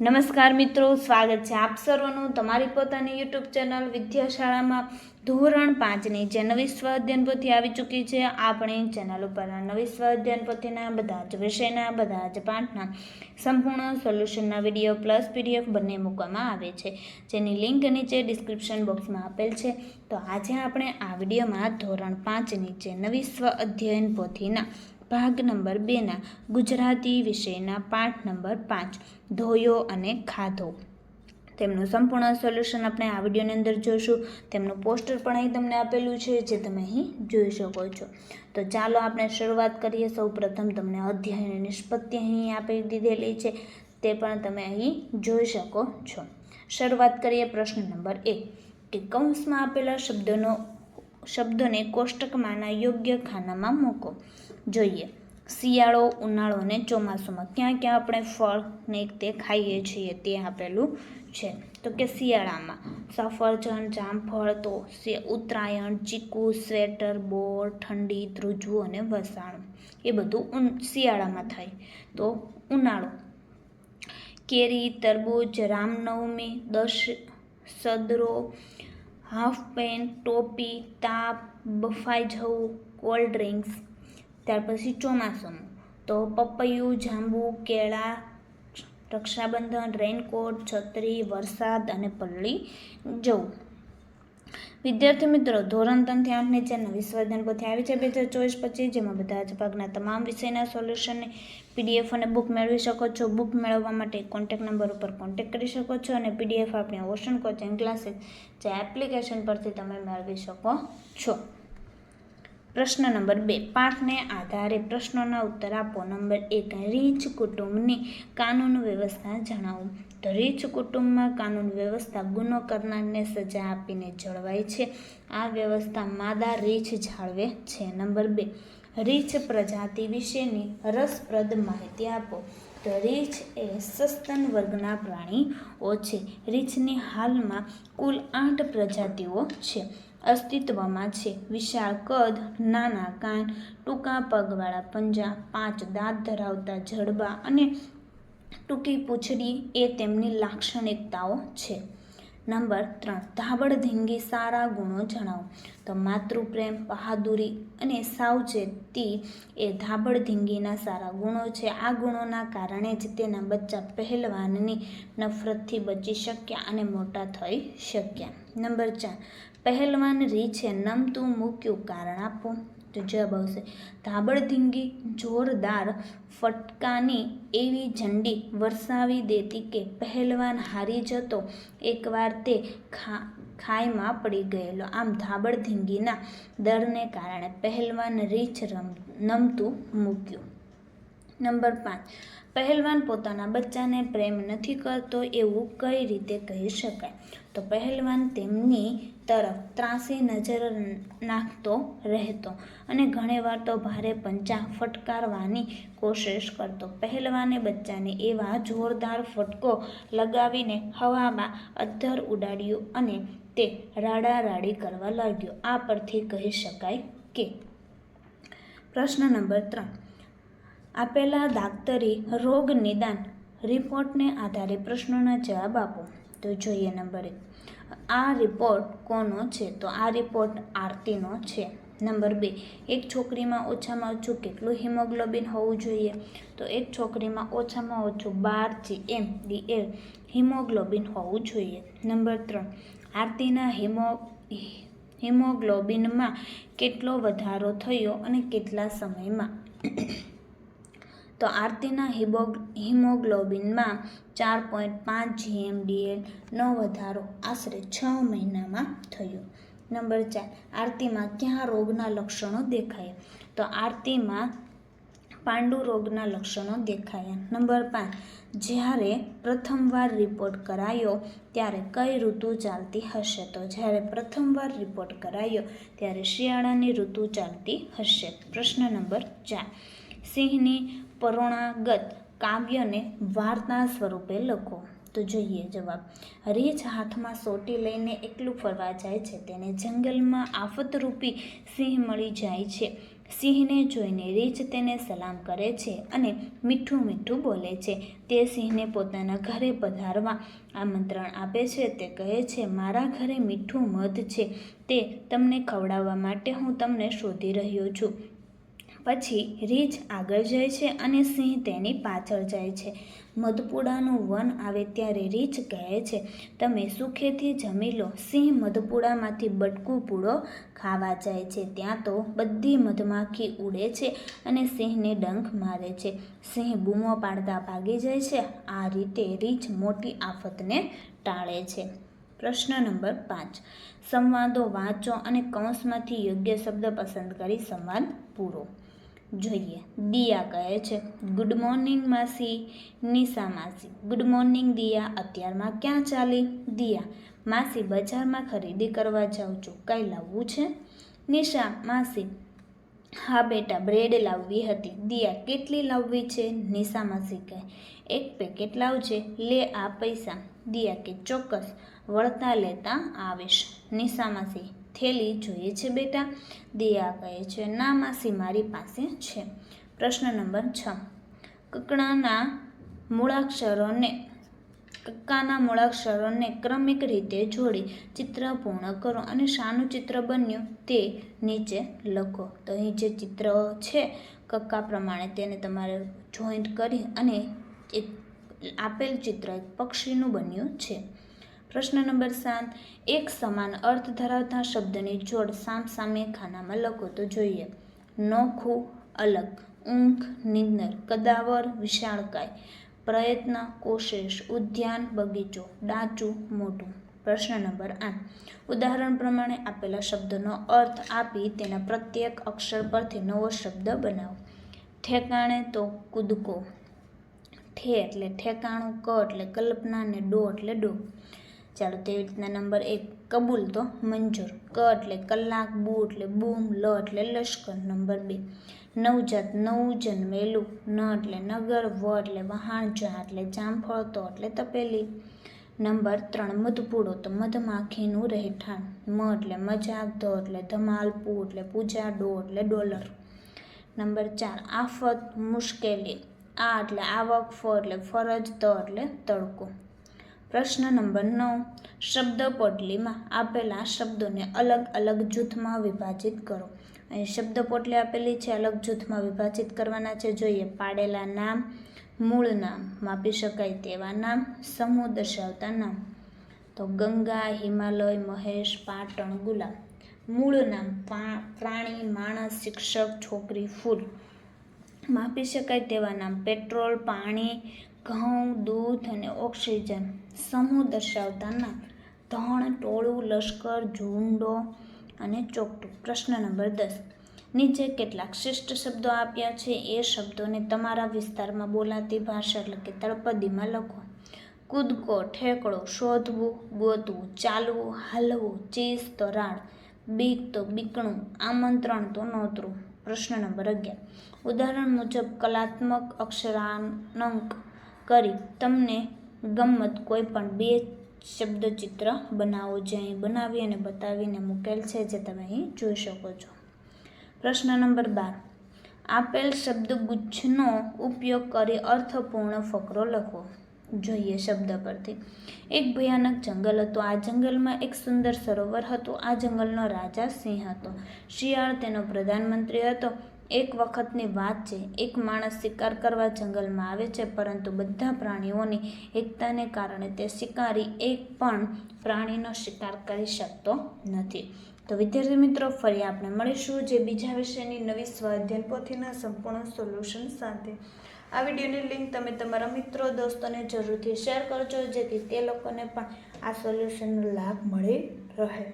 નમસ્કાર મિત્રો, સ્વાગત છે આપ સર્વનું તમારી પોતાની યુટ્યુબ ચેનલ વિદ્યાશાળામાં ધોરણ પાંચની, જે નવી સ્વ અધ્યયન પોથી આવી ચૂકી છે. આપણી ચેનલ ઉપર આ નવી સ્વ પોથીના બધા જ વિષયના, બધા જ પાઠના સંપૂર્ણ સોલ્યુશનના વીડિયો પ્લસ પીડીએફ બંને મૂકવામાં આવે છે. જેની લિંક નીચે ડિસ્ક્રિપ્શન બોક્સમાં આપેલ છે. તો આજે આપણે આ વિડીયોમાં ધોરણ પાંચની, જે નવી સ્વ અધ્યયન પોથીના ભાગ નંબર બેના ગુજરાતી વિષયના પાઠ નંબર પાંચ, ધોયો અને ખાધો. તેમનું સંપૂર્ણ સોલ્યુશન આપણે આ વિડીયોની અંદર જોઈશું. તેમનું પોસ્ટર પણ અહીં તમને આપેલું છે, જે તમે અહીં જોઈ શકો છો. તો ચાલો આપણે શરૂઆત કરીએ. સૌ પ્રથમ તમને અધ્યાયની નિષ્પત્તિ અહીં આપી દીધેલી છે. તે પણ તમે અહીં જોઈ શકો છો. શરૂઆત કરીએ પ્રશ્ન નંબર એક, કે કૌંસમાં આપેલા શબ્દોનો શબ્દોને કોષ્ટકમાંના યોગ્ય ખાનામાં મૂકો. જોઈએ. શિયાળો, ઉનાળો અને ચોમાસુમાં ક્યાં ક્યાં આપણે ફળ ને તે ખાઈએ છીએ તે આપેલું છે. તો કે શિયાળામાં સફરજન જામફળ તો ઉત્તરાયણ, ચીકુ, સ્વેટર, બોર, ઠંડી, ધ્રુજવું અને વસાણું. એ બધું શિયાળામાં થાય. તો ઉનાળો. કેરી, તરબૂચ, રામનવમી, દશ, સદરો હાફ પેન્ટ, ટોપી તાપ બફાઈ જવું, કોલ્ડ ડ્રિંક્સ, ત્યાર પછી ચોમાસામાં તો પપૈયું, જાંબુ, કેળા, રક્ષાબંધન, રેનકોટ, છત્રી, વરસાદ અને પલ્લી જવું. વિદ્યાર્થી મિત્રો, ધોરણ ત્રણથી આઠની જે નવી સ્વર્ધન પોથી આવી છે બે હજાર ચોવીસ પચીસ, જેમાં બધા જ ભાગના તમામ વિષયના સોલ્યુશનને પીડીએફ અને બુક મેળવી શકો છો. બુક મેળવવા માટે કોન્ટેક નંબર ઉપર કોન્ટેક કરી શકો છો અને પીડીએફ આપણી ઓશન કોચિંગ ક્લાસીસ જે એપ્લિકેશન પરથી તમે મેળવી શકો છો. પ્રશ્ન નંબર બે, પાઠને આધારે પ્રશ્નોના ઉત્તર આપો. નંબર એક, રીચ કુટુંબની કાનૂન વ્યવસ્થા જણાવો. રીચ કુટુંબમાં કાનૂન વ્યવસ્થા ગુનો કરનારને સજા આપીને જળવાય છે. આ વ્યવસ્થા માદા રીછ જાળવે છે. નંબર બે, રીછ પ્રજાતિ વિશેની રસપ્રદ માહિતી આપો. તો રીછ એ સસ્તન વર્ગના પ્રાણીઓ છે. રીછની હાલમાં કુલ આઠ પ્રજાતિઓ છે. અસ્તિત્વમાં છે. વિશાળ કદ, નાના કાન, ટૂંકા પગવાળા પંજા, પાંચ દાંત ધરાવતા જડબા અને ટૂંકી પૂંછડી એ તેમની લાક્ષણિકતાઓ છે. નંબર ત્રણ, ધાબળધીંગી સારા ગુણો જણાવો. તો માતૃપ્રેમ, બહાદુરી અને સાવચેતી એ ધાબળધીંગીના સારા ગુણો છે. આ ગુણોના કારણે જ તેના બચ્ચા પહેલવાનની નફરતથી બચી શક્યા અને મોટા થઈ શક્યા. નંબર ચાર, પહેલવાન રીછે નમતું મૂક્યું કારણ આપો. તો જવાબ આવશે. ધાબળધીંગી જોરદાર ફટકાની એવી ઝંડી વરસાવી દેતી કે પહેલવાન હારી જતો એકવાર તે ખા, ખાઈમાં પડી ગયેલો. આમ ધાબળધીંગીના દરને કારણે પહેલવાન રીછ રમ, નમતું મૂક્યું. નંબર પાંચ. પહેલવાન પોતાના બચ્ચાને પ્રેમ નથી કરતો એવું કઈ રીતે કહી શકાય? તો પહેલવાન તેમની તરફ ત્રાસી નજર નાખતો રહેતો અને ઘણીવાર તો ભારે પંચા ફટકારવાની કોશિશ કરતો. પહેલવાને બચ્ચાને એવા જોરદાર ફટકો લગાવીને હવામાં અદ્ધર ઉડાડ્યું અને તે રાડારાડી કરવા લાગ્યો. આ પરથી કહી શકાય કે પ્રશ્ન નંબર ત્રણ. આપેલા દાક્તરી રોગ નિદાન રિપોર્ટને આધારે પ્રશ્નોના જવાબ આપો. તો જોઈએ નંબર એક. આ રિપોર્ટ કોનો છે? તો આ રિપોર્ટ આરતીનો છે. નંબર બે, એક છોકરીમાં ઓછામાં ઓછું કેટલું હિમોગ્લોબિન હોવું જોઈએ? તો એક છોકરીમાં ઓછામાં ઓછું બાર જીએમ ડીએલ હિમોગ્લોબિન હોવું જોઈએ. નંબર ત્રણ, આરતીના હિમો, હિમોગ્લોબિનમાં કેટલો વધારો થયો અને કેટલા સમયમાં? તો આરતીના હિમો હિમોગ્લોબિનમાં ચાર પોઈન્ટ પાંચ જીએમડીએલનો વધારો આશરે છ મહિનામાં થયો. નંબર ચાર, આરતીમાં ક્યાં રોગના લક્ષણો દેખાયા? તો આરતીમાં પાંડુ રોગના લક્ષણો દેખાયા. નંબર પાંચ, જ્યારે પ્રથમવાર રિપોર્ટ કરાયો ત્યારે કઈ ઋતુ ચાલતી હશે? તો જ્યારે પ્રથમવાર રિપોર્ટ કરાયો ત્યારે શિયાળાની ઋતુ ચાલતી હશે. પ્રશ્ન નંબર ચાર સિંહની પરોણાગત કાવ્યને વાર્તા સ્વરૂપે લખો. તો જોઈએ જવાબ. રીછ હાથમાં સોટી લઈને એકલું ફરવા જાય છે. તેને જંગલમાં આફતરૂપી સિંહ મળી જાય છે. સિંહને જોઈને રીછ તેને સલામ કરે છે અને મીઠું મીઠું બોલે છે. તે સિંહને પોતાના ઘરે પધારવા આમંત્રણ આપે છે. તે કહે છે, મારા ઘરે મીઠું મધ છે. તે તમને ખવડાવવા માટે હું તમને શોધી રહ્યો છું. પછી રીંછ આગળ જાય છે અને સિંહ તેની પાછળ જાય છે. મધપુડાનું વન આવે ત્યારે રીંછ કહે છે, તમે સુખેથી જમી લો. સિંહ મધપુડામાંથી બટકું પૂળો ખાવા જાય છે. ત્યાં તો બધી મધમાખી ઉડે છે અને સિંહને ડંખ મારે છે. સિંહ બૂમો પાડતા ભાગી જાય છે. આ રીતે રીંછ મોટી આફતને ટાળે છે. પ્રશ્ન નંબર પાંચ. સંવાદો વાંચો અને કૌંસમાંથી યોગ્ય શબ્દ પસંદ કરી સંવાદ પૂરો. જોઈએ. દિયા કહે છે ગુડ મોર્નિંગ માસી. નિશા માસી ગુડ મોર્નિંગ દિયા. અત્યારમાં ક્યાં ચાલી? દિયા, માસી બજારમાં ખરીદી કરવા જાઉં છું. કંઈ લાવવું છે? નિશા, માસી. હા, બેટા, બ્રેડ લાવવી હતી. દિયા, કેટલી લાવવી છે? નિશા માસી કહે, એક પેકેટ લાવજે. લે આ પૈસા. દિયા કે, ચોક્કસ, વળતા લેતા આવીશ. નિશા માસી થેલી જોઈએ છે બેટા. દિયા કહે છે, ના માસી, મારી પાસે છે. પ્રશ્ન નંબર છ. કકડાના મૂળાક્ષરોને, કક્કાના મૂળાક્ષરોને ક્રમિક રીતે જોડી, ચિત્ર પૂર્ણ કરો અને શાનું ચિત્ર બન્યું તે નીચે લખો. તો અહીં જે ચિત્ર છે, કક્કા પ્રમાણે તેને તમારે જોઈન્ટ કરી અને એક આપેલ ચિત્ર એક પક્ષીનું બન્યું છે. પ્રશ્ન નંબર સાત, એક સમાન અર્થ ધરાવતા શબ્દની જોડ સામ સામે ખાનામાં લખો તો જોઈએ. નોખું, અલગ, ઊંઘ નિંદર કદાવર, વિશાળકાય, પ્રયત્ન, કોશિશ, ઉદ્યાન, બગીચો, ડાચું, મોટું. પ્રશ્ન નંબર આઠ, ઉદાહરણ પ્રમાણે આપેલા શબ્દનો અર્થ આપી તેના પ્રત્યેક અક્ષર પરથી નવો શબ્દ બનાવો. ઠેકાણે તો કૂદકો. ઠે એટલે ઠેકાણું, ક એટલે કલ્પના ને ડો એટલે ડો. ચાલો તેવી રીતના નંબર એક કબૂલ તો મંજૂર. ક એટલે કલાક, બુ એટલે બૂમ, લ એટલે લશ્કર. નંબર બે, નવજાત નવું જન્મેલું ન એટલે નગર, વ એટલે વહાણ, જા એટલે જામફળ, તો એટલે તપેલી. નંબર ત્રણ, મધપૂડો તો મધમાખીનું રહેઠાણ. મ એટલે મજાક, ધ એટલે ધમાલ એટલે પૂજા, ડો એટલે ડોલર. નંબર ચાર, આફત, મુશ્કેલી. આ એટલે આવક, ફ એટલે ફરજ, ત એટલે તડકો. પ્રશ્ન નંબર નવ. શબ્દ પોટલીમાં આપેલા શબ્દોને અલગ અલગ જૂથમાં વિભાજિત કરો. અહીં શબ્દ પોટલી આપેલી છે, અલગ જૂથમાં વિભાજિત કરવાના છે. જોઈએ, પાડેલા નામ, મૂળ નામ, માપી શકાય તેવા નામ, સમૂહ દર્શાવતા નામ. તો ગંગા, હિમાલય, મહેશ, પાટણ ગુલાબ મૂળ નામ પ્રાણી, માણસ, શિક્ષક, છોકરી, ફૂલ. માપી શકાય તેવા નામ. પેટ્રોલ, પાણી ઘઉં, દૂધ અને ઓક્સિજન સમૂહ દર્શાવતા નામ ધણ, ટોળું, લશ્કર, ઝુંડો અને ચોકટું. પ્રશ્ન નંબર દસ. નીચે કેટલાક શિષ્ટ શબ્દો આપ્યા છે. એ શબ્દોને તમારા વિસ્તારમાં બોલાતી ભાષા એટલે કે તળપદીમાં લખો. કૂદકો, ઠેકડો, શોધવું, ગોતવું, ચાલવું, હાલવું, ચીસ તો રાડ, બીક તો બીકણું, આમંત્રણ તો નોતરું. પ્રશ્ન નંબર અગિયાર. ઉદાહરણ મુજબ કલાત્મક, અક્ષરાંક કરી તમને ગમત કોઈ પણ બે શબ્દચિત્ર બનાવો જે અહીં બનાવી અને બતાવીને મૂકેલ છે જે તમે અહીં જોઈ શકો છો. પ્રશ્ન નંબર બાર. આપેલ શબ્દગુચ્છનો ઉપયોગ કરી અર્થપૂર્ણ ફકરો લખો. જોઈએ શબ્દ પરથી. એક ભયાનક જંગલ હતું. આ જંગલમાં એક સુંદર સરોવર હતું. આ જંગલનો રાજા સિંહ હતો. શિયાળ તેનો પ્રધાનમંત્રી હતો. એક વખતની વાત છે, એક માણસ શિકાર કરવા જંગલમાં આવે છે, પરંતુ બધા પ્રાણીઓની એકતાને કારણે તે શિકારી એક પણ પ્રાણીનો શિકાર કરી શકતો નથી. તો વિદ્યાર્થી મિત્રો, ફરી આપણે મળીશું જે બીજા વિષયની નવી સ્વાધ્યાય પોથીના સંપૂર્ણ સોલ્યુશન સાથે. આ વિડીયોની લિંક તમે તમારા મિત્રો, દોસ્તોને જરૂરથી શેર કરજો, જેથી તે લોકોને પણ આ સોલ્યુશનનો લાભ મળી રહે.